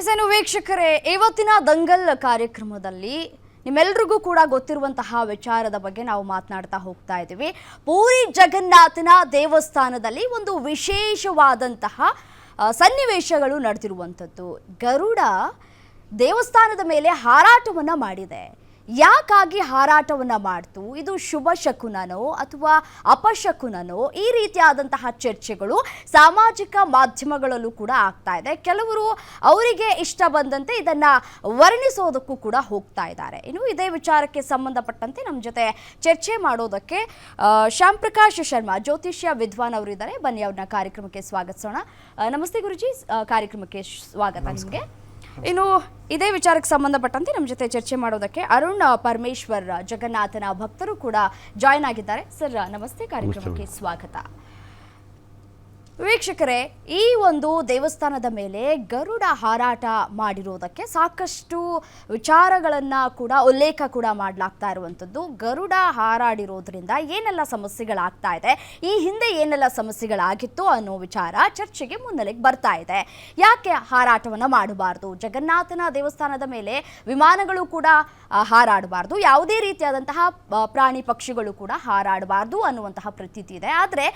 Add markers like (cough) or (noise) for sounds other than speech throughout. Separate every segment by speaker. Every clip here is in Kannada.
Speaker 1: ಎಸೇನು ವೀಕ್ಷಕರೇ, ಇವತ್ತಿನ ದಂಗಲ್ ಕಾರ್ಯಕ್ರಮದಲ್ಲಿ ನಿಮ್ಮೆಲ್ರಿಗೂ ಕೂಡ ಗೊತ್ತಿರುವಂತಹ ವಿಚಾರದ ಬಗ್ಗೆ ನಾವು ಮಾತನಾಡ್ತಾ ಹೋಗ್ತಾ ಇದ್ದೀವಿ. ಪೂರಿ ಜಗನ್ನಾಥನ ದೇವಸ್ಥಾನದಲ್ಲಿ ಒಂದು ವಿಶೇಷವಾದಂತಹ ಸನ್ನಿವೇಶಗಳು ನಡೆದಿರುವಂಥದ್ದು. ಗರುಡ ದೇವಸ್ಥಾನದ ಮೇಲೆ ಹಾರಾಟವನ್ನು ಮಾಡಿದೆ. ಯಾಕಾಗಿ ಹಾರಾಟವನ್ನು ಮಾಡ್ತು? ಇದು ಶುಭ ಶಕುನನೋ ಅಥವಾ ಅಪಶಕುನನೋ ಈ ರೀತಿಯಾದಂತಹ ಚರ್ಚೆಗಳು ಸಾಮಾಜಿಕ ಮಾಧ್ಯಮಗಳಲ್ಲೂ ಕೂಡ ಆಗ್ತಾ ಇದೆ. ಕೆಲವರು ಅವರಿಗೆ ಇಷ್ಟ ಬಂದಂತೆ ಇದನ್ನ ವರ್ಣಿಸೋದಕ್ಕೂ ಕೂಡ ಹೋಗ್ತಾ ಇದ್ದಾರೆ. ಇನ್ನು ಇದೇ ವಿಚಾರಕ್ಕೆ ಸಂಬಂಧಪಟ್ಟಂತೆ ನಮ್ಮ ಜೊತೆ ಚರ್ಚೆ ಮಾಡೋದಕ್ಕೆ ಶ್ಯಾಮ್ ಪ್ರಕಾಶ್ ಶರ್ಮಾ ಜ್ಯೋತಿಷ್ಯ ವಿದ್ವಾನ್ ಅವರಿದ್ದಾರೆ. ಬನ್ನಿ ಅವ್ರನ್ನ ಕಾರ್ಯಕ್ರಮಕ್ಕೆ ಸ್ವಾಗತಿಸೋಣ. ನಮಸ್ತೆ ಗುರುಜಿ. ಕಾರ್ಯಕ್ರಮಕ್ಕೆ ಸ್ವಾಗತ ನಿಮಗೆ. ಇನ್ನು ಇದೇ ವಿಚಾರಕ್ಕೆ ಸಂಬಂಧಪಟ್ಟಂತೆ ನಮ್ಮ ಜೊತೆ ಚರ್ಚೆ ಮಾಡೋದಕ್ಕೆ ಅರುಣ್ ಪರಮೇಶ್ವರ್ ಜಗನ್ನಾಥನ ಭಕ್ತರು ಕೂಡ ಜಾಯ್ನ್ ಆಗಿದ್ದಾರೆ. ಸರ್ ನಮಸ್ತೆ. ಕಾರ್ಯಕ್ರಮಕ್ಕೆ ಸ್ವಾಗತ. ವೀಕ್ಷಕರೇ, ಈ ಒಂದು ದೇವಸ್ಥಾನದ ಮೇಲೆ ಗರುಡ ಹಾರಾಟ ಮಾಡಿರೋದಕ್ಕೆ ಸಾಕಷ್ಟು ವಿಚಾರಗಳನ್ನು ಕೂಡ, ಉಲ್ಲೇಖ ಕೂಡ ಮಾಡಲಾಗ್ತಾ ಇರುವಂಥದ್ದು. ಗರುಡ ಹಾರಾಡಿರೋದ್ರಿಂದ ಏನೆಲ್ಲ ಸಮಸ್ಯೆಗಳಾಗ್ತಾ ಇದೆ, ಈ ಹಿಂದೆ ಏನೆಲ್ಲ ಸಮಸ್ಯೆಗಳಾಗಿತ್ತು ಅನ್ನೋ ವಿಚಾರ ಚರ್ಚೆಗೆ ಮುನ್ನೆಲೆಗೆ ಬರ್ತಾ ಇದೆ. ಯಾಕೆ ಹಾರಾಟವನ್ನು ಮಾಡಬಾರ್ದು? ಜಗನ್ನಾಥನ ದೇವಸ್ಥಾನದ ಮೇಲೆ ವಿಮಾನಗಳು ಕೂಡ ಹಾರಾಡಬಾರ್ದು. ಯಾವುದೇ ರೀತಿಯಾದಂತಹ ಪ್ರಾಣಿ ಪಕ್ಷಿಗಳು ಕೂಡ ಹಾರಾಡಬಾರ್ದು ಅನ್ನುವಂತಹ ಪ್ರತೀತಿ ಇದೆ. ಆದರೆ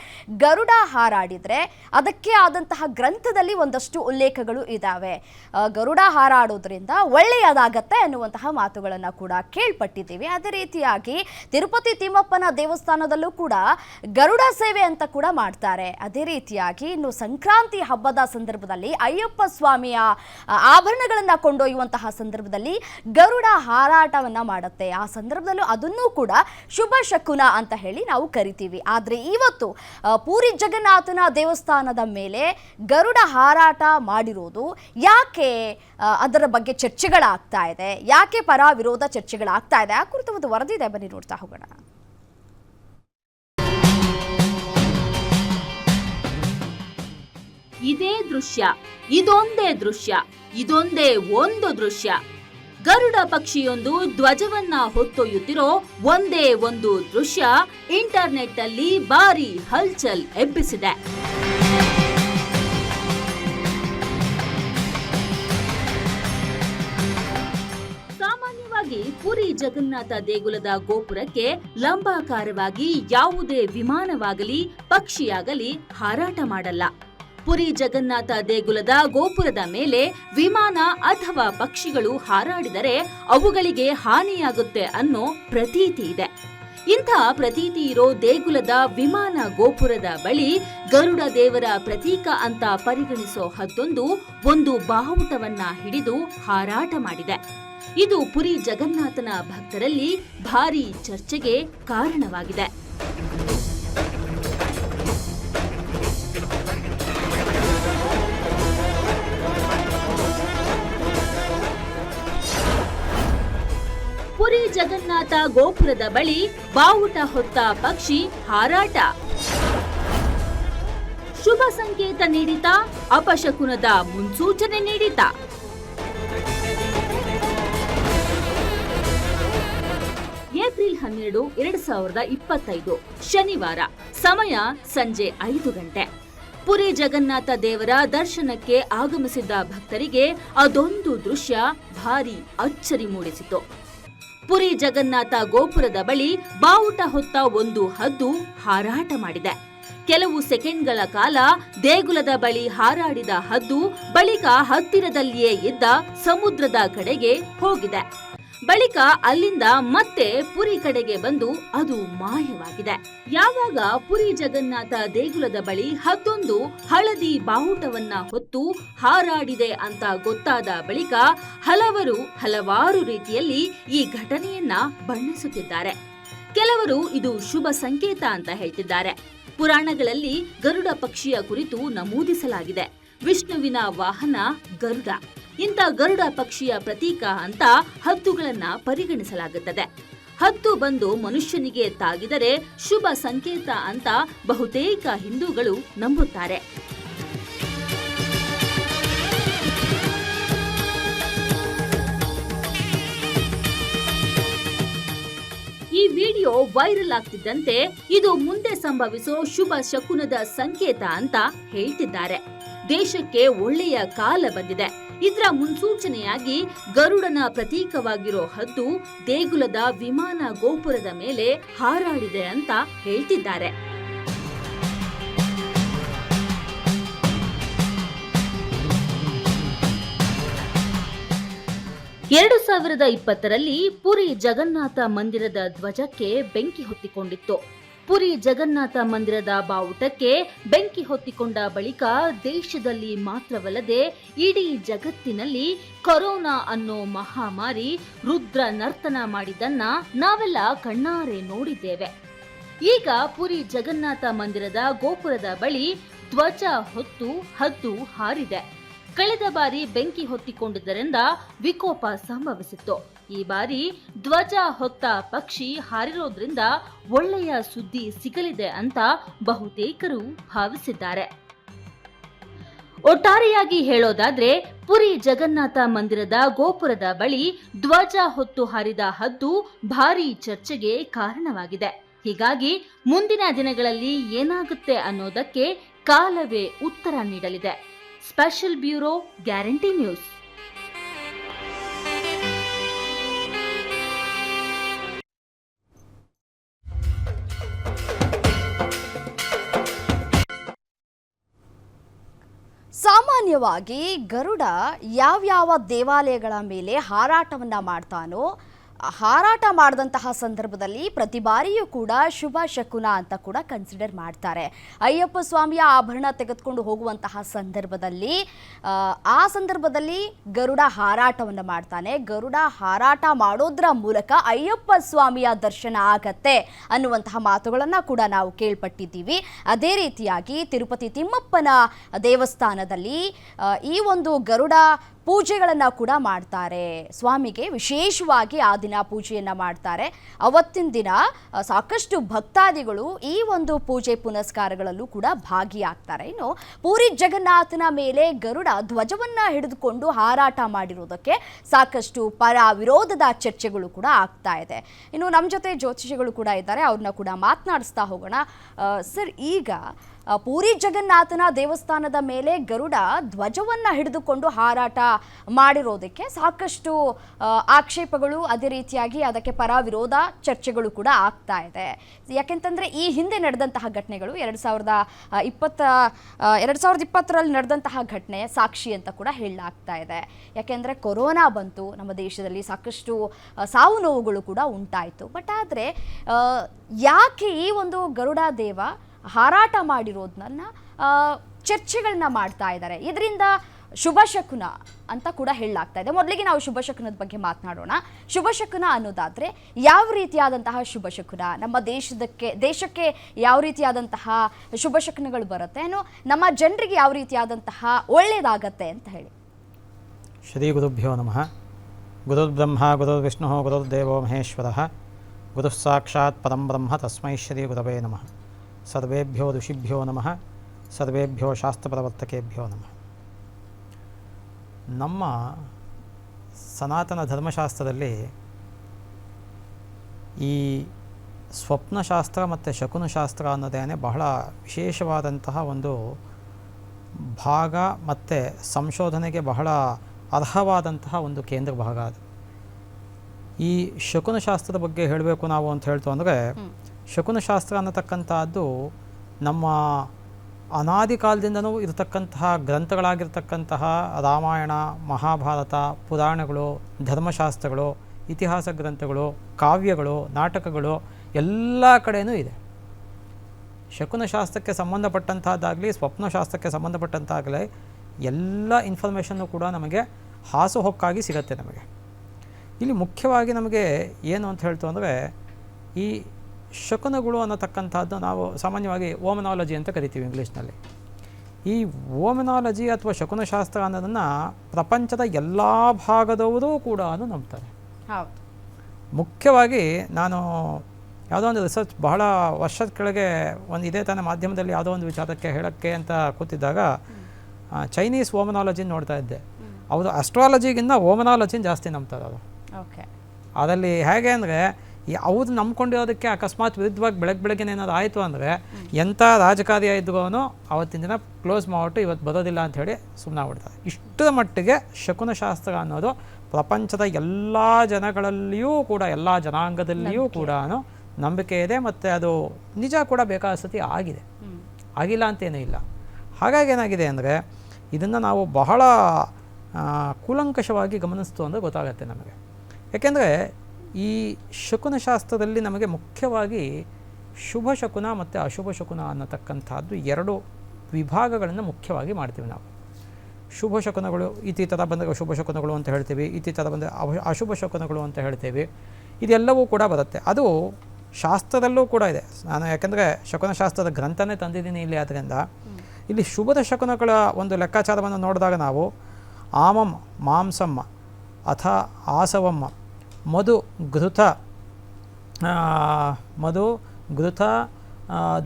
Speaker 1: ಗರುಡ ಹಾರಾಡಿದ್ರೆ ಅದಕ್ಕೆ ಆದಂತಹ ಗ್ರಂಥದಲ್ಲಿ ಒಂದಷ್ಟು ಉಲ್ಲೇಖಗಳು ಇದ್ದಾವೆ ಗರುಡ ಹಾರಾಡೋದ್ರಿಂದ ಒಳ್ಳೆಯದಾಗತ್ತೆ ಅನ್ನುವಂತಹ ಮಾತುಗಳನ್ನು ಕೂಡ ಕೇಳ್ಪಟ್ಟಿದ್ದೀವಿ. ಅದೇ ರೀತಿಯಾಗಿ ತಿರುಪತಿ ತಿಮ್ಮಪ್ಪನ ದೇವಸ್ಥಾನದಲ್ಲೂ ಕೂಡ ಗರುಡ ಸೇವೆ ಅಂತ ಕೂಡ ಮಾಡ್ತಾರೆ. ಅದೇ ರೀತಿಯಾಗಿ ಇನ್ನು ಸಂಕ್ರಾಂತಿ ಹಬ್ಬದ ಸಂದರ್ಭದಲ್ಲಿ ಅಯ್ಯಪ್ಪ ಸ್ವಾಮಿಯ ಆಭರಣಗಳನ್ನು ಕೊಂಡೊಯ್ಯುವಂತಹ ಸಂದರ್ಭದಲ್ಲಿ ಗರುಡ ಹಾರಾಟವನ್ನ ಮಾಡುತ್ತೆ. ಆ ಸಂದರ್ಭದಲ್ಲೂ ಅದನ್ನೂ ಕೂಡ ಶುಭ ಶಕುನ ಅಂತ ಹೇಳಿ ನಾವು ಕರಿತೀವಿ. ಆದ್ರೆ ಇವತ್ತು ಪೂರಿ ಜಗನ್ನಾಥನ ದೇವಸ್ಥಾನದ ಮೇಲೆ ಗರುಡ ಹಾರಾಟ ಮಾಡಿರೋದು ಯಾಕೆ ಅದರ ಬಗ್ಗೆ ಚರ್ಚೆಗಳಾಗ್ತಾ ಇದೆ? ಯಾಕೆ ಪರ ವಿರೋಧ ಚರ್ಚೆಗಳಾಗ್ತಾ ಇದೆ? ಆ ಕುರಿತು ಒಂದು ವರದಿ ಇದೆ. ಬನ್ನಿ, ನೋಡ್ತಾ ಹೋಗೋಣ.
Speaker 2: ಇದೇ ದೃಶ್ಯ, ಇದೊಂದೇ ದೃಶ್ಯ, ಇದೊಂದೇ ಒಂದು ದೃಶ್ಯ. ಗರುಡ ಪಕ್ಷಿಯೊಂದು ಧ್ವಜವನ್ನ ಹೊತ್ತೊಯ್ಯುತ್ತಿರೋ ಒಂದೇ ಒಂದು ದೃಶ್ಯ ಇಂಟರ್ನೆಟ್ ಅಲ್ಲಿ ಭಾರಿ ಹಲ್ಚಲ್ ಎಬ್ಬಿಸಿದೆ. ಜಗನ್ನಾಥ ದೇಗುಲದ ಗೋಪುರಕ್ಕೆ ಲಂಬಾಕಾರವಾಗಿ ಯಾವುದೇ ವಿಮಾನವಾಗಲಿ, ಪಕ್ಷಿಯಾಗಲಿ ಹಾರಾಟ ಮಾಡಲ್ಲ. ಪುರಿ ಜಗನ್ನಾಥ ದೇಗುಲದ ಗೋಪುರದ ಮೇಲೆ ವಿಮಾನ ಅಥವಾ ಪಕ್ಷಿಗಳು ಹಾರಾಡಿದರೆ ಅವುಗಳಿಗೆ ಹಾನಿಯಾಗುತ್ತೆ ಅನ್ನೋ ಪ್ರತೀತಿ ಇದೆ. ಇಂಥ ಪ್ರತೀತಿ ಇರೋ ದೇಗುಲದ ವಿಮಾನ ಗೋಪುರದ ಬಳಿ ಗರುಡ ದೇವರ ಪ್ರತೀಕ ಅಂತ ಪರಿಗಣಿಸೋ ಹದ್ದೊಂದು ಒಂದು ಬಾವುಟವನ್ನ ಹಿಡಿದು ಹಾರಾಟ ಮಾಡಿದೆ. ಇದು ಪುರಿ ಜಗನ್ನಾಥನ ಭಕ್ತರಲ್ಲಿ ಭಾರಿ ಚರ್ಚೆಗೆ ಕಾರಣವಾಗಿದೆ. ಪುರಿ ಜಗನ್ನಾಥ ಗೋಪುರದ ಬಳಿ ಬಾವುಟ ಹೊತ್ತ ಪಕ್ಷಿ ಹಾರಾಟ. ಶುಭ ಸಂಕೇತ ನೀಡಿತ ಅಪಶಕುನದ ಮುನ್ಸೂಚನೆ ನೀಡಿತ. ಏಪ್ರಿಲ್ ಹನ್ನೆರಡು, ಎರಡ್ ಸಾವಿರದ ಇಪ್ಪತ್ತೈದು, ಶನಿವಾರ, ಸಮಯ ಸಂಜೆ ಐದು ಗಂಟೆ. ಪುರಿ ಜಗನ್ನಾಥ ದೇವರ ದರ್ಶನಕ್ಕೆ ಆಗಮಿಸಿದ್ದ ಭಕ್ತರಿಗೆ ಅದೊಂದು ದೃಶ್ಯ ಭಾರಿ ಅಚ್ಚರಿ ಮೂಡಿಸಿತು. ಪುರಿ ಜಗನ್ನಾಥ ಗೋಪುರದ ಬಳಿ ಬಾವುಟ ಹೊತ್ತ ಒಂದು ಹದ್ದು ಹಾರಾಟ ಮಾಡಿದೆ. ಕೆಲವು ಸೆಕೆಂಡ್ಗಳ ಕಾಲ ದೇಗುಲದ ಬಳಿ ಹಾರಾಡಿದ ಹದ್ದು ಬಳಿಕ ಹತ್ತಿರದಲ್ಲಿಯೇ ಇದ್ದ ಸಮುದ್ರದ ಕಡೆಗೆ ಹೋಗಿದೆ. ಬಳಿಕ ಅಲ್ಲಿಂದ ಮತ್ತೆ ಪುರಿ ಕಡೆಗೆ ಬಂದು ಅದು ಮಾಯವಾಗಿದೆ. ಯಾವಾಗ ಪುರಿ ಜಗನ್ನಾಥ ದೇಗುಲದ ಬಳಿ ಹತ್ತೊಂದು ಹಳದಿ ಬಾವುಟವನ್ನ ಹೊತ್ತು ಹಾರಾಡಿದೆ ಅಂತ ಗೊತ್ತಾದ ಬಳಿಕ ಹಲವರು ಹಲವಾರು ರೀತಿಯಲ್ಲಿ ಈ ಘಟನೆಯನ್ನ ಬಣ್ಣಿಸುತ್ತಿದ್ದಾರೆ. ಕೆಲವರು ಇದು ಶುಭ ಸಂಕೇತ ಅಂತ ಹೇಳ್ತಿದ್ದಾರೆ. ಪುರಾಣಗಳಲ್ಲಿ ಗರುಡ ಪಕ್ಷಿಯ ಕುರಿತು ನಮೂದಿಸಲಾಗಿದೆ. ವಿಷ್ಣುವಿನ ವಾಹನ ಗರುಡ. ಇಂಥ ಗರುಡ ಪಕ್ಷಿಯ ಪ್ರತೀಕ ಅಂತ ಹದ್ದುಗಳನ್ನ ಪರಿಗಣಿಸಲಾಗುತ್ತದೆ. ಹದ್ದು ಬಂದು ಮನುಷ್ಯನಿಗೆ ತಾಗಿದರೆ ಶುಭ ಸಂಕೇತ ಅಂತ ಬಹುತೇಕ ಹಿಂದೂಗಳು ನಂಬುತ್ತಾರೆ. ಈ ವಿಡಿಯೋ ವೈರಲ್ ಆಗ್ತಿದ್ದಂತೆ ಇದು ಮುಂದೆ ಸಂಭವಿಸೋ ಶುಭ ಶಕುನದ ಸಂಕೇತ ಅಂತ ಹೇಳ್ತಿದ್ದಾರೆ. ದೇಶಕ್ಕೆ ಒಳ್ಳೆಯ ಕಾಲ ಬಂದಿದೆ. ಇದರ ಮುನ್ಸೂಚನೆಯಾಗಿ ಗರುಡನ ಪ್ರತೀಕವಾಗಿರೋ ಹದ್ದು ದೇಗುಲದ ವಿಮಾನ ಗೋಪುರದ ಮೇಲೆ ಹಾರಾಡಿದೆ ಅಂತ ಹೇಳ್ತಿದ್ದಾರೆ. ಎರಡು ಸಾವಿರದ ಇಪ್ಪತ್ತರಲ್ಲಿ ಪುರಿ ಜಗನ್ನಾಥ ಮಂದಿರದ ಧ್ವಜಕ್ಕೆ ಬೆಂಕಿ ಹೊತ್ತಿಕೊಂಡಿತ್ತು. ಪುರಿ ಜಗನ್ನಾಥ ಮಂದಿರದ ಬಾವುಟಕ್ಕೆ ಬೆಂಕಿ ಹೊತ್ತಿಕೊಂಡ ಬಳಿಕ ದೇಶದಲ್ಲಿ ಮಾತ್ರವಲ್ಲದೆ ಇಡೀ ಜಗತ್ತಿನಲ್ಲಿ ಕೊರೋನಾ ಅನ್ನೋ ಮಹಾಮಾರಿ ರುದ್ರ ನರ್ತನ ಮಾಡಿದ್ದನ್ನ ನಾವೆಲ್ಲ ಕಣ್ಣಾರೆ ನೋಡಿದ್ದೇವೆ. ಈಗ ಪುರಿ ಜಗನ್ನಾಥ ಮಂದಿರದ ಗೋಪುರದ ಬಳಿ ಧ್ವಜ ಹೊತ್ತು ಹದ್ದು ಹಾರಿದೆ. ಕಳೆದ ಬಾರಿ ಬೆಂಕಿ ಹೊತ್ತಿಕೊಂಡಿದ್ದರಿಂದ ವಿಕೋಪ ಸಂಭವಿಸಿತ್ತು. ಈ ಬಾರಿ ಧ್ವಜ ಹೊತ್ತ ಪಕ್ಷಿ ಹಾರಿರೋದ್ರಿಂದ ಒಳ್ಳೆಯ ಸುದ್ದಿ ಸಿಗಲಿದೆ ಅಂತ ಬಹುತೇಕರು ಭಾವಿಸಿದ್ದಾರೆ. ಒಟ್ಟಾರೆಯಾಗಿ ಹೇಳೋದಾದ್ರೆ ಪುರಿ ಜಗನ್ನಾಥ ಮಂದಿರದ ಗೋಪುರದ ಬಳಿ ಧ್ವಜ ಹೊತ್ತು ಹಾರಿದ ಹದ್ದು ಭಾರೀ ಚರ್ಚೆಗೆ ಕಾರಣವಾಗಿದೆ. ಹೀಗಾಗಿ ಮುಂದಿನ ದಿನಗಳಲ್ಲಿ ಏನಾಗುತ್ತೆ ಅನ್ನೋದಕ್ಕೆ ಕಾಲವೇ ಉತ್ತರ ನೀಡಲಿದೆ. Special bureau guarantee news.
Speaker 1: ಸಾಮಾನ್ಯವಾಗಿ ಗರುಡ ಯಾವ್ಯಾವ ದೇವಾಲಯಗಳ ಮೇಲೆ ಹಾರಾಟವನ್ನು ಮಾಡ್ತಾನೋ ಹಾರಾಟ ಮಾಡಿದಂತಹ ಸಂದರ್ಭದಲ್ಲಿ ಪ್ರತಿ ಬಾರಿಯೂ ಕೂಡ ಶುಭ ಶಕುನ ಅಂತ ಕೂಡ ಕನ್ಸಿಡರ್ ಮಾಡ್ತಾರೆ. ಅಯ್ಯಪ್ಪ ಸ್ವಾಮಿಯ ಆಭರಣ ತೆಗೆದುಕೊಂಡು ಹೋಗುವಂತಹ ಸಂದರ್ಭದಲ್ಲಿ ಆ, ಸಂದರ್ಭದಲ್ಲಿ ಗರುಡ ಹಾರಾಟವನ್ನು ಮಾಡ್ತಾನೆ. ಗರುಡ ಹಾರಾಟ ಮಾಡೋದ್ರ ಮೂಲಕ ಅಯ್ಯಪ್ಪ ಸ್ವಾಮಿಯ ದರ್ಶನ ಆಗತ್ತೆ ಅನ್ನುವಂತಹ ಮಾತುಗಳನ್ನು ಕೂಡ ನಾವು ಕೇಳ್ಪಟ್ಟಿದ್ದೀವಿ. ಅದೇ ರೀತಿಯಾಗಿ ತಿರುಪತಿ ತಿಮ್ಮಪ್ಪನ ದೇವಸ್ಥಾನದಲ್ಲಿ ಈ ಒಂದು ಗರುಡ ಪೂಜೆಗಳನ್ನು ಕೂಡ ಮಾಡ್ತಾರೆ. ಸ್ವಾಮಿಗೆ ವಿಶೇಷವಾಗಿ ಆ ದಿನ ಪೂಜೆಯನ್ನು ಮಾಡ್ತಾರೆ. ಅವತ್ತಿನ ದಿನ ಸಾಕಷ್ಟು ಭಕ್ತಾದಿಗಳು ಈ ಒಂದು ಪೂಜೆ ಪುನಸ್ಕಾರಗಳಲ್ಲೂ ಕೂಡ ಭಾಗಿಯಾಗ್ತಾರೆ. ಇನ್ನು ಪೂರಿ ಜಗನ್ನಾಥನ ಮೇಲೆ ಗರುಡ ಧ್ವಜವನ್ನ ಹಿಡಿದುಕೊಂಡು ಹಾರಾಟ ಮಾಡಿರುವುದಕ್ಕೆ ಸಾಕಷ್ಟು ಪರ ವಿರೋಧದ ಚರ್ಚೆಗಳು ಕೂಡ ಆಗ್ತಾ ಇದೆ. ಇನ್ನು ನಮ್ಮ ಜೊತೆ ಜ್ಯೋತಿಷಿಗಳು ಕೂಡ ಇದ್ದಾರೆ. ಅವ್ರನ್ನ ಕೂಡ ಮಾತನಾಡಿಸ್ತಾ ಹೋಗೋಣ. ಸರ್, ಈಗ ಪೂರಿ ಜಗನ್ನಾಥನ ದೇವಸ್ಥಾನದ ಮೇಲೆ ಗರುಡ ಧ್ವಜವನ್ನ ಹಿಡಿದುಕೊಂಡು ಹಾರಾಟ ಮಾಡಿರೋದಕ್ಕೆ ಸಾಕಷ್ಟು ಆಕ್ಷೇಪಗಳು ಅದೇ ರೀತಿಯಾಗಿ ಅದಕ್ಕೆ ಪರ ವಿರೋಧ ಚರ್ಚೆಗಳು ಕೂಡ ಆಗ್ತಾ ಇದೆ. ಯಾಕೆಂತಂದ್ರೆ ಈ ಹಿಂದೆ ನಡೆದಂತಹ ಘಟನೆಗಳು ಎರಡು ಸಾವಿರದ ಇಪ್ಪತ್ತ ಎರಡು ಸಾವಿರದ ಇಪ್ಪತ್ತರಲ್ಲಿ ನಡೆದಂತಹ ಘಟನೆ ಸಾಕ್ಷಿ ಅಂತ ಕೂಡ ಹೇಳಲಾಗ್ತಾ ಇದೆ. ಯಾಕೆಂದ್ರೆ ಕೊರೋನಾ ಬಂತು, ನಮ್ಮ ದೇಶದಲ್ಲಿ ಸಾಕಷ್ಟು ಸಾವು ನೋವುಗಳು ಕೂಡ ಉಂಟಾಯಿತು. ಬಟ್ ಆದರೆ ಯಾಕೆ ಈ ಒಂದು ಗರುಡ ದೇವ ಹಾರಾಟ ಮಾಡಿರೋದನ್ನ ಚರ್ಚೆಗಳನ್ನ ಮಾಡ್ತಾ ಇದ್ದಾರೆ ಇದರಿಂದ ಶುಭ ಶಕುನ ಅಂತ ಕೂಡ ಹೇಳಲಾಗ್ತಾ ಇದೆ. ಮೊದಲಿಗೆ ನಾವು ಶುಭ ಶಕುನದ ಬಗ್ಗೆ ಮಾತನಾಡೋಣ. ಶುಭ ಶಕುನ ಅನ್ನೋದಾದ್ರೆ ಯಾವ ರೀತಿಯಾದಂತಹ ಶುಭ ಶಕುನ? ನಮ್ಮ ದೇಶದಕ್ಕೆ, ದೇಶಕ್ಕೆ ಯಾವ ರೀತಿಯಾದಂತಹ ಶುಭ ಶಕುನಗಳು ಬರುತ್ತೆ ಏನು? ನಮ್ಮ ಜನರಿಗೆ ಯಾವ ರೀತಿಯಾದಂತಹ ಒಳ್ಳೆಯದಾಗತ್ತೆ ಅಂತ ಹೇಳಿ.
Speaker 3: ಶ್ರೀ ಗುರುಭ್ಯೋ ನಮಃ. ಗುರುರ್ಬ್ರಹ್ಮ, ಗುರುರ್ವಿಷ್ಣು, ಗುರುರ್ದೇವೋ ಮಹೇಶ್ವರ. ಗುರುಃ ಸಾಕ್ಷಾತ್ ಪರಂ ಬ್ರಹ್ಮ ತಸ್ಮೈ ಶ್ರೀ ಗುರವೇ ನಮಃ. ಸರ್ವೇಭ್ಯೋ ಋಷಿಭ್ಯೋ ನಮಃ. ಸರ್ವೇಭ್ಯೋ ಶಾಸ್ತ್ರಪ್ರವರ್ತಕೇಭ್ಯೋ ನಮಃ. ನಮ್ಮ ಸನಾತನ ಧರ್ಮಶಾಸ್ತ್ರದಲ್ಲಿ ಈ ಸ್ವಪ್ನಶಾಸ್ತ್ರ ಮತ್ತು ಶಕುನಶಾಸ್ತ್ರ ಅನ್ನೋದೇನೆ ಬಹಳ ವಿಶೇಷವಾದಂತಹ ಒಂದು ಭಾಗ ಮತ್ತು ಸಂಶೋಧನೆಗೆ ಬಹಳ ಅರ್ಹವಾದಂತಹ ಒಂದು ಕೇಂದ್ರ ಭಾಗ ಅದು. ಈ ಶಕುನಶಾಸ್ತ್ರದ ಬಗ್ಗೆ ಹೇಳಬೇಕು ನಾವು ಅಂತ ಹೇಳ್ತು ಅಂದರೆ ಶಕುನಶಾಸ್ತ್ರ ಅನ್ನತಕ್ಕಂಥದ್ದು ನಮ್ಮ ಅನಾದಿ ಕಾಲದಿಂದನೂ ಇರತಕ್ಕಂತಹ ಗ್ರಂಥಗಳಾಗಿರ್ತಕ್ಕಂತಹ ರಾಮಾಯಣ, ಮಹಾಭಾರತ, ಪುರಾಣಗಳು, ಧರ್ಮಶಾಸ್ತ್ರಗಳು, ಇತಿಹಾಸ ಗ್ರಂಥಗಳು, ಕಾವ್ಯಗಳು, ನಾಟಕಗಳು ಎಲ್ಲ ಕಡೆಯೂ ಇದೆ. ಶಕುನಶಾಸ್ತ್ರಕ್ಕೆ ಸಂಬಂಧಪಟ್ಟಂತಹದ್ದಾಗಲಿ ಸ್ವಪ್ನಶಾಸ್ತ್ರಕ್ಕೆ ಸಂಬಂಧಪಟ್ಟಂತಾಗಲಿ ಎಲ್ಲ ಇನ್ಫಾರ್ಮೇಷನ್ನು ಕೂಡ ನಮಗೆ ಹಾಸುಹೊಕ್ಕಾಗಿ ಸಿಗತ್ತೆ ನಮಗೆ. ಇಲ್ಲಿ ಮುಖ್ಯವಾಗಿ ನಮಗೆ ಏನು ಅಂತ ಹೇಳ್ತು ಅಂದರೆ ಈ ಶಕುನಗಳು ಅನ್ನತಕ್ಕಂಥದ್ದು ನಾವು ಸಾಮಾನ್ಯವಾಗಿ ಓಮನಾಲಜಿ ಅಂತ ಕರಿತೀವಿ ಇಂಗ್ಲೀಷ್ನಲ್ಲಿ. ಈ ಓಮನಾಲಜಿ ಅಥವಾ ಶಕುನಶಾಸ್ತ್ರ ಅನ್ನೋದನ್ನು ಪ್ರಪಂಚದ ಎಲ್ಲ ಭಾಗದವರು ಕೂಡ ನಂಬ್ತಾರೆ.
Speaker 1: ಹೌದು.
Speaker 3: ಮುಖ್ಯವಾಗಿ ನಾನು ಯಾವುದೋ ಒಂದು ರಿಸರ್ಚ್ ಬಹಳ ವರ್ಷದ ಕೆಳಗೆ ಒಂದು ಇದೇ ತಾನೇ ಮಾಧ್ಯಮದಲ್ಲಿ ಯಾವುದೋ ಒಂದು ವಿಚಾರಕ್ಕೆ ಹೇಳೋಕ್ಕೆ ಅಂತ ಕೂತಿದ್ದಾಗ ಚೈನೀಸ್ ಓಮನಾಲಜಿನ ನೋಡ್ತಾ ಇದ್ದೆ. ಅವರು ಅಸ್ಟ್ರಾಲಜಿಗಿಂತ ಓಮನಾಲಜಿನ ಜಾಸ್ತಿ ನಂಬ್ತಾರೆ ಅವರು.
Speaker 1: ಓಕೆ.
Speaker 3: ಅದರಲ್ಲಿ ಹೇಗೆ ಅಂದರೆ ಯಾವುದು ನಂಬ್ಕೊಂಡಿರೋದಕ್ಕೆ ಅಕಸ್ಮಾತ್ ವಿರುದ್ಧವಾಗಿ ಬೆಳಗ್ಗೆ ಬೆಳಗ್ಗೆ ಏನಾದ್ರು ಆಯಿತು ಅಂದರೆ ಎಂಥ ರಾಜಕಾರಿ ಇದ್ರೂ ಅವತ್ತಿನ ದಿನ ಕ್ಲೋಸ್ ಮಾಡಿಬಿಟ್ಟು ಇವತ್ತು ಬರೋದಿಲ್ಲ ಅಂತ ಹೇಳಿ ಸುಮ್ಮನೆ ಆಗ್ಬಿಡ್ತಾರೆ ಇಷ್ಟರ ಮಟ್ಟಿಗೆ ಶಕುನ ಶಾಸ್ತ್ರ ಅನ್ನೋದು ಪ್ರಪಂಚದ ಎಲ್ಲ ಜನಗಳಲ್ಲಿಯೂ ಕೂಡ ಎಲ್ಲ ಜನಾಂಗದಲ್ಲಿಯೂ ಕೂಡ ನಂಬಿಕೆ ಇದೆ ಮತ್ತು ಅದು ನಿಜ ಕೂಡ ಬೇಕಾದ ಸತಿ ಆಗಿದೆ. ಆಗಿಲ್ಲ ಅಂತೇನೂ ಇಲ್ಲ. ಹಾಗಾಗಿ ಏನಾಗಿದೆ ಅಂದರೆ ಇದನ್ನು ನಾವು ಬಹಳ ಕೂಲಂಕಷವಾಗಿ ಗಮನಿಸ್ತು ಅಂದರೆ ಗೊತ್ತಾಗುತ್ತೆ ನಮಗೆ. ಯಾಕೆಂದರೆ ಈ ಶಕುನಶಾಸ್ತ್ರದಲ್ಲಿ ನಮಗೆ ಮುಖ್ಯವಾಗಿ ಶುಭ ಶಕುನ ಮತ್ತು ಅಶುಭ ಶಕುನ ಅನ್ನತಕ್ಕಂಥದ್ದು ಎರಡು ವಿಭಾಗಗಳನ್ನು ಮುಖ್ಯವಾಗಿ ಮಾಡ್ತೀವಿ ನಾವು. ಶುಭ ಶಕುನಗಳು ಇತಿ ಥರ ಬಂದಾಗ ಶುಭ ಶಕುನಗಳು ಅಂತ ಹೇಳ್ತೀವಿ ಇತಿ ಬಂದ ಅಶುಭ ಶಕುನಗಳು ಅಂತ ಹೇಳ್ತೀವಿ ಇದೆಲ್ಲವೂ ಕೂಡ ಬರುತ್ತೆ. ಅದು ಶಾಸ್ತ್ರದಲ್ಲೂ ಕೂಡ ಇದೆ. ನಾನು ಯಾಕೆಂದರೆ ಶಕುನಶಾಸ್ತ್ರದ ಗ್ರಂಥನೇ ತಂದಿದ್ದೀನಿ ಇಲ್ಲಿ ಆದ್ದರಿಂದ ಇಲ್ಲಿ ಶುಭದ ಶಕುನಗಳ ಒಂದು ಲೆಕ್ಕಾಚಾರವನ್ನು ನೋಡಿದಾಗ ನಾವು ಆಮಂ ಮಾಂಸಮ್ಮ ಅಥ ಆಸವಮ್ಮ ಮಧು ಘೃತ ಮಧು ಘೃತ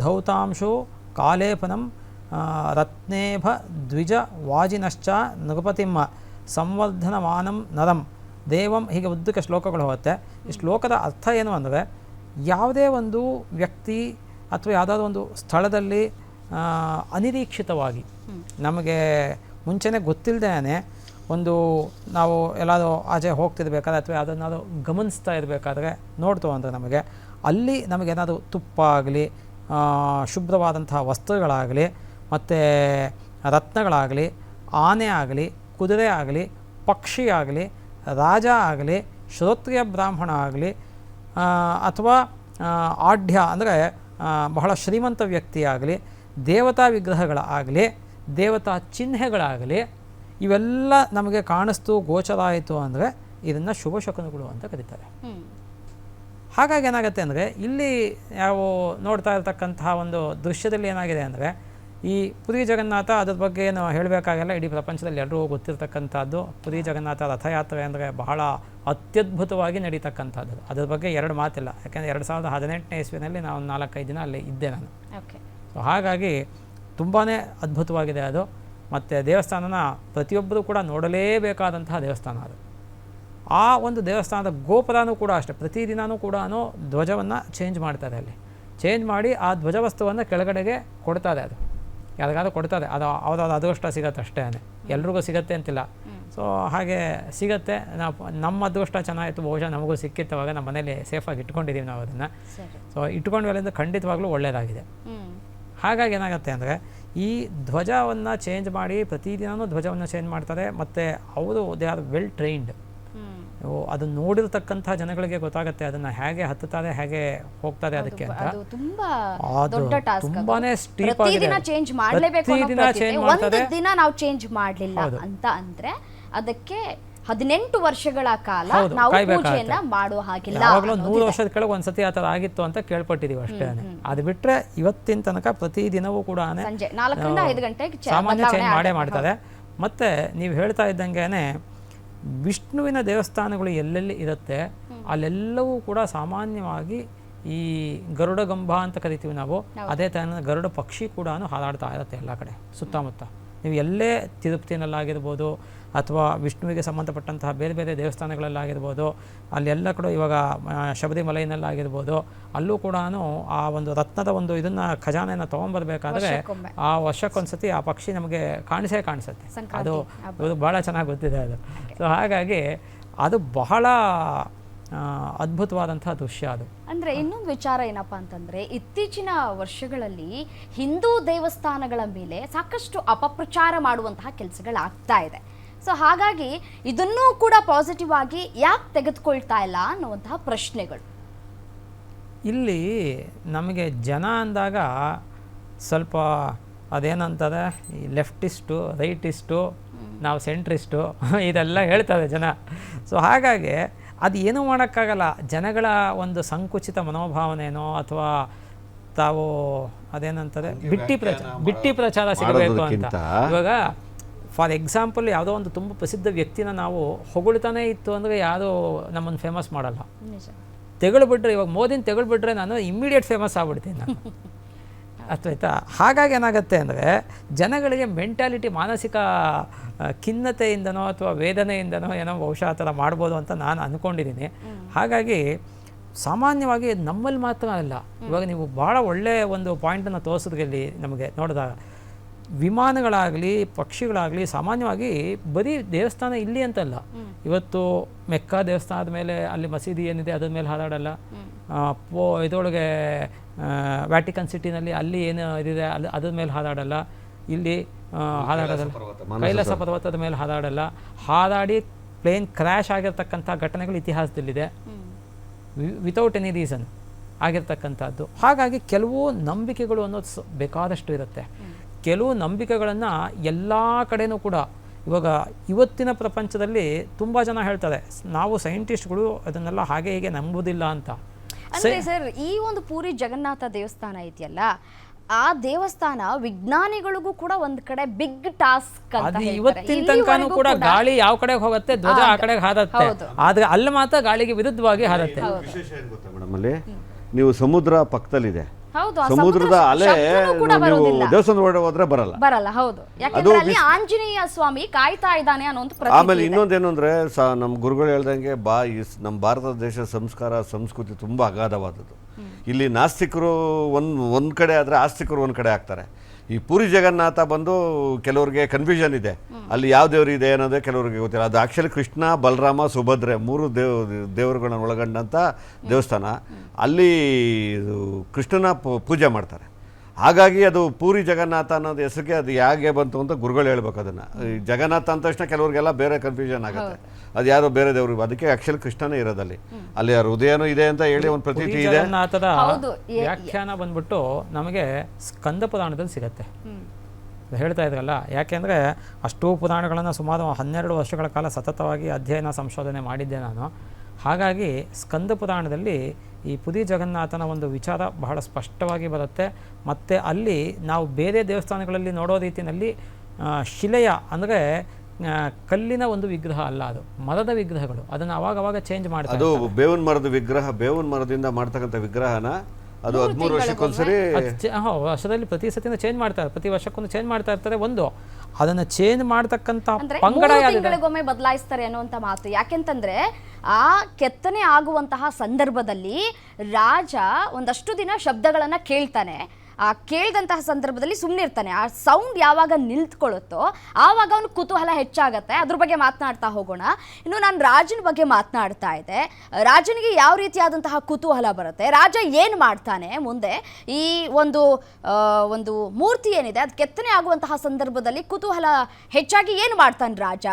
Speaker 3: ಧೌತಾಂಶು ಕಾಲೇಪನಂ ರತ್ನೇಭ ದ್ವಿಜ ವಾಜಿನಶ್ಚ ನೃಪತಿಮ್ಮ ಸಂವರ್ಧನಮಾನಂ ನರಂ. ದೇವಂ ಹೀಗೆ ಉದ್ದಕ್ಕೆ ಶ್ಲೋಕಗಳು ಹೋಗುತ್ತೆ. ಈ ಶ್ಲೋಕದ ಅರ್ಥ ಏನು ಅಂದರೆ ಯಾವುದೇ ಒಂದು ವ್ಯಕ್ತಿ ಅಥವಾ ಯಾವುದಾದ್ರು ಒಂದು ಸ್ಥಳದಲ್ಲಿ ಅನಿರೀಕ್ಷಿತವಾಗಿ ನಮಗೆ ಮುಂಚೆನೇ ಗೊತ್ತಿಲ್ಲದೇನೆ ಒಂದು ನಾವು ಎಲ್ಲಾದರೂ ಆಚೆ ಹೋಗ್ತಿರ್ಬೇಕಾದ್ರೆ ಅಥವಾ ಯಾವುದನ್ನಾದ್ರು ಗಮನಿಸ್ತಾ ಇರಬೇಕಾದ್ರೆ ನೋಡ್ತು ಅಂದರೆ ನಮಗೆ. ಅಲ್ಲಿ ನಮಗೇನಾದರೂ ತುಪ್ಪ ಆಗಲಿ ಶುಭ್ರವಾದಂತಹ ವಸ್ತ್ರಗಳಾಗಲಿ, ಮತ್ತು ರತ್ನಗಳಾಗಲಿ, ಆನೆ ಆಗಲಿ, ಕುದುರೆ ಆಗಲಿ, ಪಕ್ಷಿ ಆಗಲಿ, ರಾಜ ಆಗಲಿ ಶ್ರೋತ್ರಿಯ ಬ್ರಾಹ್ಮಣ ಆಗಲಿ ಅಥವಾ ಆಢ್ಯ ಅಂದರೆ ಬಹಳ ಶ್ರೀಮಂತ ವ್ಯಕ್ತಿ ಆಗಲಿ, ದೇವತಾ ವಿಗ್ರಹಗಳಾಗಲಿ, ದೇವತಾ ಚಿಹ್ನೆಗಳಾಗಲಿ ಇವೆಲ್ಲ ನಮಗೆ ಕಾಣಿಸ್ತು ಗೋಚರ ಆಯಿತು ಅಂದರೆ ಇದನ್ನು ಶುಭ ಶಕುನಗಳು ಅಂತ ಕರೀತಾರೆ. ಹಾಗಾಗಿ ಏನಾಗುತ್ತೆ ಅಂದರೆ ಇಲ್ಲಿ ನಾವು ನೋಡ್ತಾ ಇರತಕ್ಕಂತಹ ಒಂದು ದೃಶ್ಯದಲ್ಲಿ ಏನಾಗಿದೆ ಅಂದರೆ ಈ ಪುರಿ ಜಗನ್ನಾಥ ಅದ್ರ ಬಗ್ಗೆ ಏನು ಹೇಳಬೇಕಾಗಲ್ಲ ಇಡೀ ಪ್ರಪಂಚದಲ್ಲಿ ಎಲ್ಲರೂ ಗೊತ್ತಿರತಕ್ಕಂಥದ್ದು. ಪುರಿ ಜಗನ್ನಾಥ ರಥಯಾತ್ರೆ ಅಂದರೆ ಬಹಳ ಅತ್ಯದ್ಭುತವಾಗಿ ನಡೀತಕ್ಕಂಥದ್ದು. ಅದ್ರ ಬಗ್ಗೆ ಎರಡು ಮಾತಿಲ್ಲ. ಯಾಕೆಂದರೆ ಎರಡು ಸಾವಿರದ ಹದಿನೆಂಟನೇ ಇಸ್ವಿನಲ್ಲಿ ನಾವು ನಾಲ್ಕೈದು ದಿನ ಅಲ್ಲಿ ಇದ್ದೆ ನಾನು.
Speaker 1: ಓಕೆ.
Speaker 3: ಸೊ ಹಾಗಾಗಿ ತುಂಬಾ ಅದ್ಭುತವಾಗಿದೆ ಅದು. ಮತ್ತು ದೇವಸ್ಥಾನನ ಪ್ರತಿಯೊಬ್ಬರೂ ಕೂಡ ನೋಡಲೇಬೇಕಾದಂತಹ ದೇವಸ್ಥಾನ ಅದು. ಆ ಒಂದು ದೇವಸ್ಥಾನದ ಗೋಪುರನೂ ಕೂಡ ಅಷ್ಟೆ ಪ್ರತಿದಿನವೂ ಕೂಡ ಧ್ವಜವನ್ನು ಚೇಂಜ್ ಮಾಡ್ತಾರೆ ಅಲ್ಲಿ. ಚೇಂಜ್ ಮಾಡಿ ಆ ಧ್ವಜವಸ್ತುವನ್ನು ಕೆಳಗಡೆಗೆ ಕೊಡ್ತಾರೆ ಅದು. ಯಾರಿಗಾದ್ರೂ ಕೊಡ್ತಾರೆ ಅದು ಅವ್ರವ್ರ ಅದೃಷ್ಟ ಸಿಗತ್ತೆ ಅಷ್ಟೇ ಎಲ್ರಿಗೂ ಸಿಗತ್ತೆ ಅಂತಿಲ್ಲ. ಸೊ ಹಾಗೆ ಸಿಗತ್ತೆ. ನಾವು ನಮ್ಮ ಅದೃಷ್ಟ ಚೆನ್ನಾಗಿತ್ತು ಬಹುಶಃ ನಮಗೂ ಸಿಕ್ಕಿತ್ತು ಅವಾಗ ನಮ್ಮ ಮನೇಲಿ ಸೇಫಾಗಿ ಇಟ್ಕೊಂಡಿದ್ದೀವಿ ನಾವು ಅದನ್ನು. ಸೊ ಇಟ್ಕೊಂಡ್ಮೇಲಿಂದ ಖಂಡಿತವಾಗ್ಲೂ ಒಳ್ಳೆಯದಾಗಿದೆ ಹಾಗಾಗಿ ಏನಾಗುತ್ತೆ ಅಂದರೆ ಈ ಧ್ವಜವನ್ನು ಚೇಂಜ್ ಮಾಡಿ ಪ್ರತಿದಿನವೂ ಧ್ವಜವನ್ನು ಚೇಂಜ್ ಮಾಡ್ತಾರೆ. ಮತ್ತು ಅವರು ದೇ ಆರ್ ವೆಲ್ ಟ್ರೈನ್ಡ್
Speaker 1: ಓ
Speaker 3: ಅದನ್ನು ನೋಡಿರ್ತಕ್ಕಂಥ ಜನಗಳಿಗೆ ಗೊತ್ತಾಗುತ್ತೆ ಅದನ್ನ ಹೇಗೆ ಹತ್ತುತ್ತಾರೆ ಹೇಗೆ ಹೋಗ್ತಾರೆ ಅದಕ್ಕೆ ಅಂತ. ತುಂಬಾನೇ ಸ್ಟೀಪ್.
Speaker 1: ಚೇಂಜ್ ಮಾಡ್ಲೇಬೇಕು
Speaker 3: change
Speaker 1: ಒಂದು
Speaker 3: ಮಾಡ್ತಾರೆ.
Speaker 1: ದಿನ ನಾವು ಚೇಂಜ್ ಮಾಡಲಿಲ್ಲ ಅಂತ ಅಂದ್ರೆ ಅದಕ್ಕೆ ಹದಿನೆಂಟು ವರ್ಷಗಳ ಕಾಲ
Speaker 3: ಹೌದು,
Speaker 1: ನಾವು
Speaker 3: ಕಾಯ್ಬೇಕಾಗತ್ತೆ.
Speaker 1: ಪೂಜೆಯನ್ನ ಮಾಡುವ ಹಾಗಿಲ್ಲ
Speaker 3: ಯಾವಾಗಲೂ ನೂರು ವರ್ಷದ ಕೆಳಗೆ ಒಂದ್ಸತಿ ಆ ಥರ ಆಗಿತ್ತು ಅಂತ ಕೇಳ್ಪಟ್ಟಿದೀವಿ ಅಷ್ಟೇ. ಅದು ಬಿಟ್ರೆ ಇವತ್ತಿನ ತನಕ ಪ್ರತಿದಿನವೂ ಕೂಡ
Speaker 1: ಸಂಜೆ ನಾಲ್ಕರಿಂದ ಐದು ಗಂಟೆಗೆ ಚೆ-
Speaker 3: ಸಾಮಾನ್ಯ
Speaker 1: ಬದಲಾವಣೆ
Speaker 3: ಚೇಂಜ್ ಮಾಡೇ. ಮಾಡ್ತಾರೆ ಮತ್ತೆ ನೀವು ಹೇಳ್ತಾ ಇದ್ದಂಗೆನೆ ವಿಷ್ಣುವಿನ ದೇವಸ್ಥಾನಗಳು ಎಲ್ಲೆಲ್ಲಿ ಇರುತ್ತೆ ಅಲ್ಲೆಲ್ಲವೂ ಕೂಡ ಸಾಮಾನ್ಯವಾಗಿ ಈ ಗರುಡ ಗಂಭ ಅಂತ ಕರಿತೀವಿ ನಾವು. ಅದೇ ಥರ ಗರುಡ ಪಕ್ಷಿ ಕೂಡ ಹಾರಾಡ್ತಾ ಇರುತ್ತೆ ಎಲ್ಲ ಕಡೆ ಸುತ್ತಮುತ್ತ. ನೀವು ಎಲ್ಲೇ ತಿರುಪತಿನಲ್ಲಾಗಿರ್ಬೋದು ಅಥವಾ ವಿಷ್ಣುವಿಗೆ ಸಂಬಂಧಪಟ್ಟಂತಹ ಬೇರೆ ಬೇರೆ ದೇವಸ್ಥಾನಗಳಲ್ಲಾಗಿರ್ಬೋದು ಅಲ್ಲೆಲ್ಲ ಕೂಡ ಇವಾಗ ಶಬರಿಮಲೆಯಲ್ಲಾಗಿರ್ಬೋದು ಶಬರಿಮಲೈನಲ್ಲಾಗಿರ್ಬೋದು ಅಲ್ಲೂ ಕೂಡ ಆ ಒಂದು ರತ್ನದ ಒಂದು ಇದನ್ನು ಖಜಾನೆಯನ್ನು ತೊಗೊಂಬರ್ಬೇಕಾದ್ರೆ. ಆ ವರ್ಷಕ್ಕೊಂದ್ಸತಿ ಆ ಪಕ್ಷಿ ನಮಗೆ ಕಾಣಿಸೇ ಕಾಣಿಸುತ್ತೆ. ಅದು ಅದು ಭಾಳ ಚೆನ್ನಾಗಿ ಗೊತ್ತಿದೆ ಅದು. ಸೊ ಹಾಗಾಗಿ ಅದು ಬಹಳ ಆ, ಅದ್ಭುತವಾದಂತಹ ದೃಶ್ಯ ಅದು.
Speaker 1: ಅಂದ್ರೆ ಇನ್ನೊಂದು ವಿಚಾರ ಏನಪ್ಪ ಅಂತಂದ್ರೆ ಇತ್ತೀಚಿನ ವರ್ಷಗಳಲ್ಲಿ ಹಿಂದೂ ದೇವಸ್ಥಾನಗಳ ಮೇಲೆ ಸಾಕಷ್ಟು ಅಪಪ್ರಚಾರ ಮಾಡುವಂತಹ ಕೆಲಸಗಳಾಗ್ತಾ ಇದೆ. ಸೊ ಹಾಗಾಗಿ ಇದನ್ನೂ ಕೂಡ ಪಾಸಿಟಿವ್ ಆಗಿ ಯಾಕೆ ತೆಗೆದುಕೊಳ್ತಾ ಇಲ್ಲ ಅನ್ನುವಂತಹ ಪ್ರಶ್ನೆಗಳು.
Speaker 3: ಇಲ್ಲಿ ನಮಗೆ ಜನ ಅಂದಾಗ ಸ್ವಲ್ಪ ಅದೇನಂತದೆ ಈ ಲೆಫ್ಟಿಸ್ಟು ರೈಟಿಸ್ಟು ನಾವು ಸೆಂಟ್ರಿಸ್ಟು ಇದೆಲ್ಲ ಹೇಳ್ತಾರೆ ಜನ. ಸೊ ಹಾಗಾಗಿ ಅದು ಏನೂ ಮಾಡೋಕ್ಕಾಗಲ್ಲ. ಜನಗಳ ಒಂದು ಸಂಕುಚಿತ ಮನೋಭಾವನೆನೋ ಅಥವಾ ತಾವು ಅದೇನಂತಾರೆ ಬಿಟ್ಟಿ ಪ್ರಚಾರ ಬಿಟ್ಟಿ ಪ್ರಚಾರ ಸಿಗಬೇಕು ಅಂತ. ಇವಾಗ ಫಾರ್ ಎಕ್ಸಾಂಪಲ್ ಯಾವುದೋ ಒಂದು ತುಂಬ ಪ್ರಸಿದ್ಧ ವ್ಯಕ್ತಿನ ನಾವು ಹೊಗಳ್ತಾನೆ ಇತ್ತು ಅಂದರೆ ಯಾರೂ ನಮ್ಮನ್ನು ಫೇಮಸ್ ಮಾಡಲ್ಲ. ತೆಗಳ್ಬಿಟ್ರೆ ಇವಾಗ ಮೋದಿನ ತೆಗಳ್ಬಿಟ್ರೆ ನಾನು ಇಮ್ಮಿಡಿಯೇಟ್ ಫೇಮಸ್ ಆಗ್ಬಿಡ್ತೀನಿ ನಾನು. (laughs) ಅರ್ಥಾಯ್ತಾ ಹಾಗಾಗಿ ಏನಾಗುತ್ತೆ ಅಂದರೆ ಜನಗಳಿಗೆ ಮೆಂಟಾಲಿಟಿ ಮಾನಸಿಕ ಖಿನ್ನತೆಯಿಂದನೋ ಅಥವಾ ವೇದನೆಯಿಂದನೋ ಏನೋ ಬಹುಶಃ ಆ ಥರ ಮಾಡ್ಬೋದು ಅಂತ ನಾನು ಅಂದ್ಕೊಂಡಿದ್ದೀನಿ ಹಾಗಾಗಿ ಸಾಮಾನ್ಯವಾಗಿ ನಮ್ಮಲ್ಲಿ ಮಾತ್ರ ಅಲ್ಲ. ಇವಾಗ ನೀವು ಭಾಳ ಒಳ್ಳೆಯ ಒಂದು ಪಾಯಿಂಟನ್ನು ತೋರಿಸಿದ್ರಲ್ಲಿ ನಮಗೆ ನೋಡಿದಾಗ ವಿಮಾನಗಳಾಗಲಿ ಪಕ್ಷಿಗಳಾಗಲಿ ಸಾಮಾನ್ಯವಾಗಿ ಬರೀ ದೇವಸ್ಥಾನ ಇಲ್ಲಿ ಅಂತಲ್ಲ. ಇವತ್ತು ಮೆಕ್ಕಾ ದೇವಸ್ಥಾನದ ಮೇಲೆ ಅಲ್ಲಿ ಮಸೀದಿ ಏನಿದೆ ಅದ್ರ ಮೇಲೆ ಹಾರಾಡಲ್ಲ. ಪೋ ಇದರೊಳಗೆ ವ್ಯಾಟಿಕನ್ ಸಿಟಿನಲ್ಲಿ ಅಲ್ಲಿ ಏನು ಇದಿದೆ ಅಲ್ಲಿ ಅದ್ರ ಮೇಲೆ ಹಾರಾಡಲ್ಲ ಇಲ್ಲಿ ಹಾದಾಡೋದಲ್ಲ. ಕೈಲಾಸ ಪರ್ವತದ ಮೇಲೆ ಹಾರಾಡಲ್ಲ ಹಾರಾಡಿ ಪ್ಲೇನ್ ಕ್ರ್ಯಾಶ್ ಆಗಿರ್ತಕ್ಕಂಥ ಘಟನೆಗಳು ಇತಿಹಾಸದಲ್ಲಿದೆ. ವಿತೌಟ್ ಎನಿ ರೀಸನ್ ಆಗಿರ್ತಕ್ಕಂಥದ್ದು. ಹಾಗಾಗಿ ಕೆಲವು ನಂಬಿಕೆಗಳು ಅನ್ನೋದು ಸ- ಬೇಕಾದಷ್ಟು ಇರುತ್ತೆ. ಕೆಲವು ನಂಬಿಕೆಗಳನ್ನು ಎಲ್ಲ ಕಡೆನೂ ಕೂಡ ಇವಾಗ ಇವತ್ತಿನ ಪ್ರಪಂಚದಲ್ಲಿ ತುಂಬ ಜನ ಹೇಳ್ತಾರೆ ನಾವು ಸೈಂಟಿಸ್ಟ್ಗಳು ಅದನ್ನೆಲ್ಲ ಹಾಗೆ ಹೀಗೆ ನಂಬುದಿಲ್ಲ ಅಂತ.
Speaker 1: ಅಂದ್ರೆ ಸರ್ ಈ ಒಂದು ಪೂರಿ ಜಗನ್ನಾಥ ದೇವಸ್ಥಾನ ಇದೆಯಲ್ಲ ಆ ದೇವಸ್ಥಾನ ವಿಜ್ಞಾನಿಗಳಿಗೂ ಕೂಡ ಒಂದ್ ಕಡೆ ಬಿಗ್ ಟಾಸ್ಕ್
Speaker 3: ಅದು ಇವತ್ತಿನ ತನಕನೂ ಕೂಡ ಗಾಳಿ ಯಾವ ಕಡೆ ಹೋಗುತ್ತೆ ಧ್ವಜ ಆ ಕಡೆಗೆ ಹಾರತ್ತೆ. ಆದ್ರೆ ಅಲ್ಲಿ ಮಾತ್ರ ಗಾಳಿಗೆ ವಿರುದ್ಧವಾಗಿ ಹಾರತ್ತೆ.
Speaker 4: ವಿಶೇಷ ಏನು ಗೊತ್ತಾ ಮೇಡಮ್ ಅಲ್ಲಿ? ನೀವು ಸಮುದ್ರ ಪಕ್ಕದಲ್ಲಿದೆ. ಸಮುದ್ರದ
Speaker 1: ಸಮುದ್ರ
Speaker 4: ಅಲೆ ನೀವು. ದೇವಸ್ಥಾನದ ಒಳಗಡೆ ಹೋದ್ರೆ ಬರಲ್ಲ
Speaker 1: ಬರಲ್ಲ ಹೌದು ಯಾಕಂದ್ರೆ ಅಲ್ಲಿ ಆಂಜನೇಯ ಸ್ವಾಮಿ ಕಾಯ್ತಾ ಇದ್ದಾನೆ ಅನ್ನೋ ಒಂದು ಪ್ರತೀತಿ
Speaker 4: ಆಮೇಲೆ
Speaker 1: ಇದೆ.
Speaker 4: ಇನ್ನೊಂದೇನು ಅಂದ್ರೆ ಸ ನಮ್ಮ ಗುರುಗಳು ಹೇಳ್ದಂಗೆ ಬಾ ಈ ನಮ್ಮ ಭಾರತ ದೇಶ ಸಂಸ್ಕಾರ ಸಂಸ್ಕೃತಿ ತುಂಬಾ ಅಗಾಧವಾದದ್ದು ಇಲ್ಲಿ ನಾಸ್ತಿಕರು ಒಂದು ಒಂದು ಕಡೆ ಆದರೆ ಆಸ್ತಿಕರು ಒಂದು ಕಡೆ ಆಗ್ತಾರೆ. ಈ ಪೂರಿ ಜಗನ್ನಾಥ ಬಂದು ಕೆಲವ್ರಿಗೆ ಕನ್ಫ್ಯೂಷನ್ ಇದೆ. ಅಲ್ಲಿ ಯಾವ ದೇವರು ಇದೆ ಅನ್ನೋದೇ ಕೆಲವ್ರಿಗೆ ಗೊತ್ತಿಲ್ಲ. ಅದು ಆ್ಯಕ್ಚುಲಿ ಕೃಷ್ಣ ಬಲರಾಮ ಸುಭದ್ರೆ ಮೂರು ದೇವ್ ದೇವರುಗಳನ್ನ ಒಳಗೊಂಡಂಥ ದೇವಸ್ಥಾನ. ಅಲ್ಲಿ ಕೃಷ್ಣನ ಪೂ- ಪೂಜೆ ಮಾಡ್ತಾರೆ. ಹಾಗಾಗಿ ಅದು ಪೂರಿ ಜಗನ್ನಾಥ ಅನ್ನೋದು ಹೆಸರಿಗೆ ಅದು ಹೇಗೆ ಬಂತು ಅಂತ ಗುರುಗಳು ಹೇಳ್ಬೇಕು ಅದನ್ನು. ಜಗನ್ನಾಥ ಅಂದ ತಕ್ಷಣ ಕೆಲವರಿಗೆಲ್ಲ ಬೇರೆ ಕನ್ಫ್ಯೂಷನ್ ಆಗುತ್ತೆ. ಅದು ಯಾರೋ ಬೇರೆ ದೇವರು ಅದಕ್ಕೆ ಆಕ್ಚುಲಿ ಕೃಷ್ಣನೇ ಇರೋದಲ್ಲಿ. ಅಲ್ಲಿ ಆ ಹೃದಯನೂ ಇದೆ ಅಂತ ಹೇಳಿ ಒಂದು ಪ್ರತೀತಿ
Speaker 3: ಪುರಿ
Speaker 4: ಇದೆ.
Speaker 3: ಜಗನ್ನಾಥದ
Speaker 1: ಹೌದು. ಎ-
Speaker 3: ವ್ಯಾಖ್ಯಾನ ಬಂದ್ಬಿಟ್ಟು ನಮಗೆ ಸ್ಕಂದ ಪುರಾಣದಲ್ಲಿ ಸಿಗತ್ತೆ. ಅದು ಹೇಳ್ತಾ ಇದ್ರಲ್ಲ ಯಾಕೆಂದರೆ ಅಷ್ಟೂ ಪುರಾಣಗಳನ್ನು ಸುಮಾರು ಹನ್ನೆರಡು ವರ್ಷಗಳ ಕಾಲ ಸತತವಾಗಿ ಅಧ್ಯಯನ ಸಂಶೋಧನೆ ಮಾಡಿದ್ದೆ ನಾನು. ಹಾಗಾಗಿ ಸ್ಕಂದ ಪುರಾಣದಲ್ಲಿ ಈ ಪುರಿ ಜಗನ್ನಾಥನ ಒಂದು ವಿಚಾರ ಬಹಳ ಸ್ಪಷ್ಟವಾಗಿ ಬರುತ್ತೆ. ಮತ್ತು ಅಲ್ಲಿ ನಾವು ಬೇರೆ ದೇವಸ್ಥಾನಗಳಲ್ಲಿ ನೋಡೋ ರೀತಿಯಲ್ಲಿ ಆ, ಶಿಲೆಯ ಅಂದರೆ ಕಲ್ಲಿನ ಒಂದು ವಿಗ್ರಹ ಅಲ್ಲ ಅದು ಮರದ ವಿಗ್ರಹಗಳು. ಅದನ್ನು ಅವಾಗ ಅವಾಗ ಚೇಂಜ್ ಮಾಡ್ತಾರೆ
Speaker 4: ಅದು ಬೇವಿನ ಮರದ ವಿಗ್ರಹ ಬೇವಿನ ಮರದಿಂದ ಮಾಡ್ತಕ್ಕಂಥ ವಿಗ್ರಹನ ಅದು ಹದಿಮೂರು ವರ್ಷಕ್ಕೊಂದ್ಸರಿ
Speaker 3: ಹಾ, ವರ್ಷದಲ್ಲಿ ಪ್ರತಿ ಸತಿಯಿಂದ ಚೇಂಜ್ ಮಾಡ್ತಾರೆ ಪ್ರತಿ ವರ್ಷಕ್ಕೊಂದು ಚೇಂಜ್ ಮಾಡ್ತಾ ಇರ್ತಾರೆ ಒಂದು. ಅದನ್ನ ಚೇಂಜ್
Speaker 1: ಮಾಡ್ತಕ್ಕಂತ
Speaker 3: ಪಂಗಡ
Speaker 1: ತಿಂಗಳಿಗೊಮ್ಮೆ ಬದಲಾಯಿಸ್ತಾರೆ ಅನ್ನುವಂತ ಮಾತು. ಯಾಕೆಂತಂದ್ರೆ ಆ ಕೆತ್ತನೆ ಆಗುವಂತಹ ಸಂದರ್ಭದಲ್ಲಿ ರಾಜ ಒಂದಷ್ಟು ದಿನ ಶಬ್ದಗಳನ್ನ ಕೇಳ್ತಾನೆ. ಕೇಳಿದಂತಹ ಸಂದರ್ಭದಲ್ಲಿ ಸುಮ್ಮನೆ ಇರ್ತಾನೆ. ಆ ಸೌಂಡ್ ಯಾವಾಗ ನಿಲ್ತ್ಕೊಳ್ಳುತ್ತೋ ಆವಾಗ ಅವನು ಕುತೂಹಲ ಹೆಚ್ಚಾಗತ್ತೆ. ಅದ್ರ ಬಗ್ಗೆ ಮಾತನಾಡ್ತಾ ಹೋಗೋಣ. ಇನ್ನು ನಾನು ರಾಜನ ಬಗ್ಗೆ ಮಾತನಾಡ್ತಾ ಇದ್ದೆ. ರಾಜನಿಗೆ ಯಾವ ರೀತಿಯಾದಂತಹ ಕುತೂಹಲ ಬರುತ್ತೆ? ರಾಜ ಏನು ಮಾಡ್ತಾನೆ? ಮುಂದೆ ಈ ಒಂದು ಒಂದು ಮೂರ್ತಿ ಏನಿದೆ, ಅದು ಕೆತ್ತನೆ ಆಗುವಂತಹ ಸಂದರ್ಭದಲ್ಲಿ ಕುತೂಹಲ ಹೆಚ್ಚಾಗಿ ಏನು ಮಾಡ್ತಾನೆ ರಾಜ?